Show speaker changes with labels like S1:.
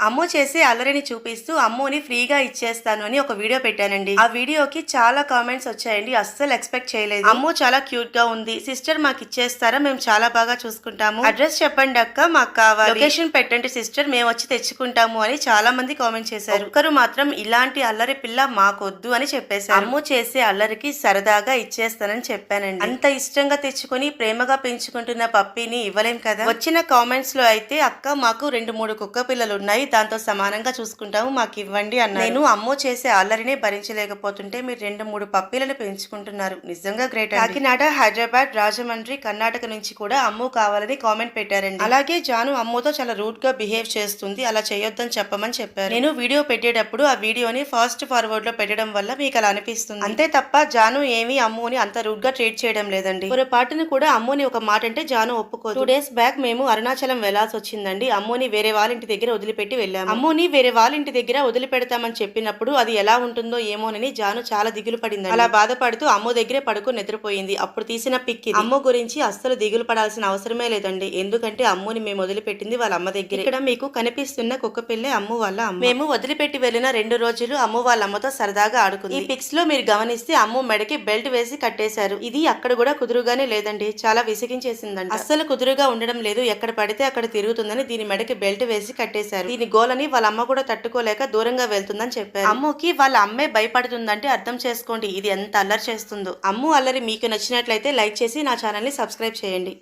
S1: అమ్ము చేసే అల్లరిని చూపిస్తూ అమ్ముని ఫ్రీగా ఇచ్చేస్తాను అని ఒక వీడియో పెట్టానండి. ఆ వీడియోకి చాలా కామెంట్స్ వచ్చాయండి. అస్సలు ఎక్స్పెక్ట్ చేయలేదు. అమ్ము చాలా క్యూట్గా ఉంది. సిస్టర్ మాకు ఇచ్చేస్తారా? మేము చాలా బాగా చూసుకుంటాము. అడ్రస్ చెప్పండి అక్క మాకు కావాలి. లొకేషన్ పెట్టండి సిస్టర్ మేము వచ్చి తెచ్చుకుంటాము అని చాలా మంది కామెంట్ చేశారు. ఒక్కరు మాత్రం ఇలాంటి అల్లరి పిల్ల మాకొద్దు అని చెప్పేశారు. అమ్ము చేసే అల్లరికి సరదాగా ఇచ్చేస్తానని చెప్పానండి. అంత ఇష్టంగా తెచ్చుకొని ప్రేమగా పెంచుకుంటున్న పప్పిని ఇవ్వలేం కదా? వచ్చిన కామెంట్స్లో అయితే అక్క మాకు రెండు మూడు కుక్క పిల్లలు ఉన్నాయి దాంతో సమానంగా చూసుకుంటాము మాకు ఇవ్వండి అన్నారు నేను అమ్మో చేసే అల్లరినే భరించలేకపోతుంటే మీరు రెండు మూడు పప్పీలను పెంచుకుంటున్నారు. నిజంగా గ్రేట్ కాకినాడ హైదరాబాద్ రాజమండ్రి కర్ణాటక నుంచి కూడా అమ్ము కావాలని కామెంట్ పెట్టారండి. అలాగే జాను అమ్ముతో చాలా రూట్గా బిహేవ్ చేస్తుంది. అలా చేయొద్దని చెప్పమని చెప్పారు. నేను వీడియో పెట్టేటప్పుడు ఆ వీడియోని ఫాస్ట్ ఫార్వర్డ్లో పెట్టడం వల్ల మీకు అలా అనిపిస్తుంది. అంతే తప్ప జాను ఏమీ అమ్ముని అంత రూట్గా ట్రీట్ చేయడం లేదండి. పొరపాటును కూడా అమ్ముని ఒక మాట అంటే జాను ఒప్పుకోదు. టూ డేస్ బ్యాక్ మేము అరుణాచలం వెళ్ళాల్సి వచ్చిందండి. అమ్ముని వేరే వాళ్ళ ఇంటి దగ్గర వదిలిపెట్టి వెళ్ళాము. అమ్ముని వేరే వాళ్ళ ఇంటి దగ్గర వదిలిపెడతామని చెప్పినప్పుడు అది ఎలా ఉంటుందో ఏమోనని జాను చాలా దిగులు పడింది అలా బాధపడుతూ అమ్ము దగ్గరే పడుకుని నిద్రపోయింది. అప్పుడు తీసిన పిక్. అమ్ము గురించి అస్సలు దిగులు పడాల్సిన అవసరమే లేదండి. ఎందుకంటే అమ్ముని మేము వదిలిపెట్టింది వాళ్ళ అమ్మ దగ్గర. ఇక్కడ మీకు కనిపిస్తున్న కుక్క పిల్లే అమ్ము వాళ్ళ అమ్మ. మేము వదిలిపెట్టి వెళ్ళిన రెండు రోజులు అమ్ము వాళ్ళ అమ్మతో సరదాగా ఆడుకుంది. ఈ పిక్స్లో మీరు గమనిస్తే అమ్ము మెడకి బెల్ట్ వేసి కట్టేశారు. ఇది అక్కడ కూడా కుదురుగానే లేదండి. చాలా విసిగించేసిందండి అస్సలు కుదురుగా ఉండడం లేదు. ఎక్కడ పడితే అక్కడ తిరుగుతుందని దీని మెడకి బెల్ట్ వేసి కట్టేశారు. దీని గోలని వాళ్ళ అమ్మ కూడా తట్టుకోలేక దూరంగా వెళ్తుందని చెప్పారు. అమ్ముకి వాళ్ళ అమ్మే భయపడుతుందంటే అర్థం చేసుకోండి ఇది ఎంత అల్లరి చేస్తుందో. అమ్ము అల్లరి మీకు నచ్చినట్లయితే లైక్ చేసి నా ఛానల్ని సబ్స్క్రైబ్ చేయండి.